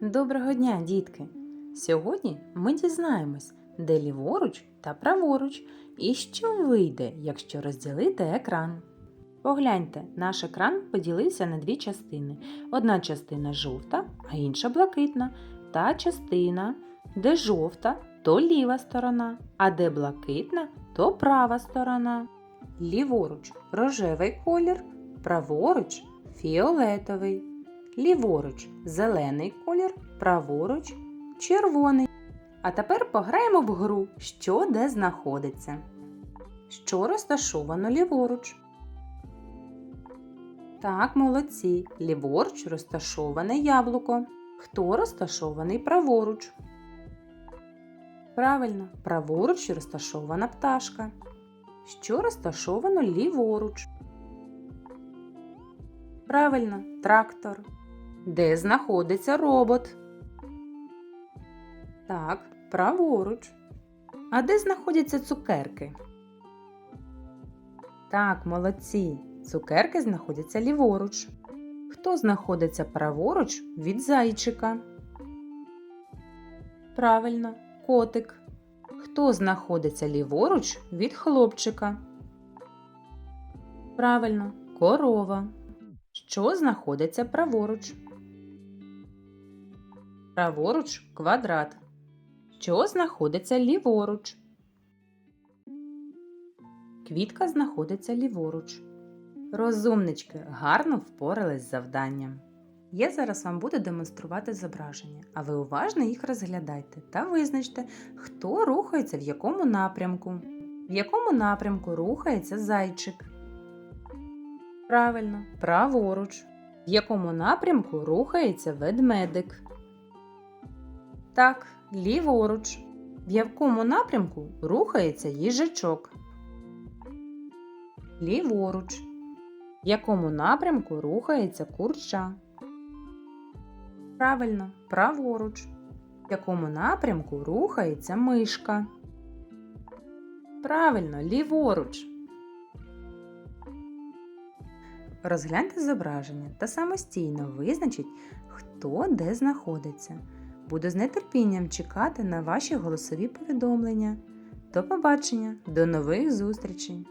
Доброго дня, дітки! Сьогодні ми дізнаємось, де ліворуч та праворуч, і що вийде, якщо розділити екран. Погляньте, наш екран поділився на дві частини. Одна частина жовта, а інша блакитна. Та частина, де жовта, то ліва сторона, а де блакитна, то права сторона. Ліворуч рожевий колір, праворуч фіолетовий. Ліворуч зелений колір, праворуч червоний. А тепер пограємо в гру, що де знаходиться. Що розташовано ліворуч? Так, молодці. Ліворуч розташоване яблуко. Хто розташований праворуч? Правильно, праворуч розташована пташка. Що розташовано ліворуч? Правильно, трактор. Де знаходиться робот? Так, праворуч. А де знаходяться цукерки? Так, молодці. Цукерки знаходяться ліворуч. Хто знаходиться праворуч від зайчика? Правильно, котик. Хто знаходиться ліворуч від хлопчика? Правильно, корова. Що знаходиться праворуч? Праворуч квадрат. Що знаходиться ліворуч? Квітка знаходиться ліворуч. Розумнички гарно впорались з завданням. Я зараз вам буду демонструвати зображення, а ви уважно їх розглядайте та визначте, хто рухається в якому напрямку. В якому напрямку рухається зайчик. Правильно, праворуч. В якому напрямку рухається ведмедик. Так, ліворуч. В якому напрямку рухається їжачок. Ліворуч. В якому напрямку рухається курча. Правильно, праворуч. В якому напрямку рухається мишка. Правильно, ліворуч. Розгляньте зображення та самостійно визначіть, хто де знаходиться. Буду з нетерпінням чекати на ваші голосові повідомлення. До побачення, до нових зустрічей!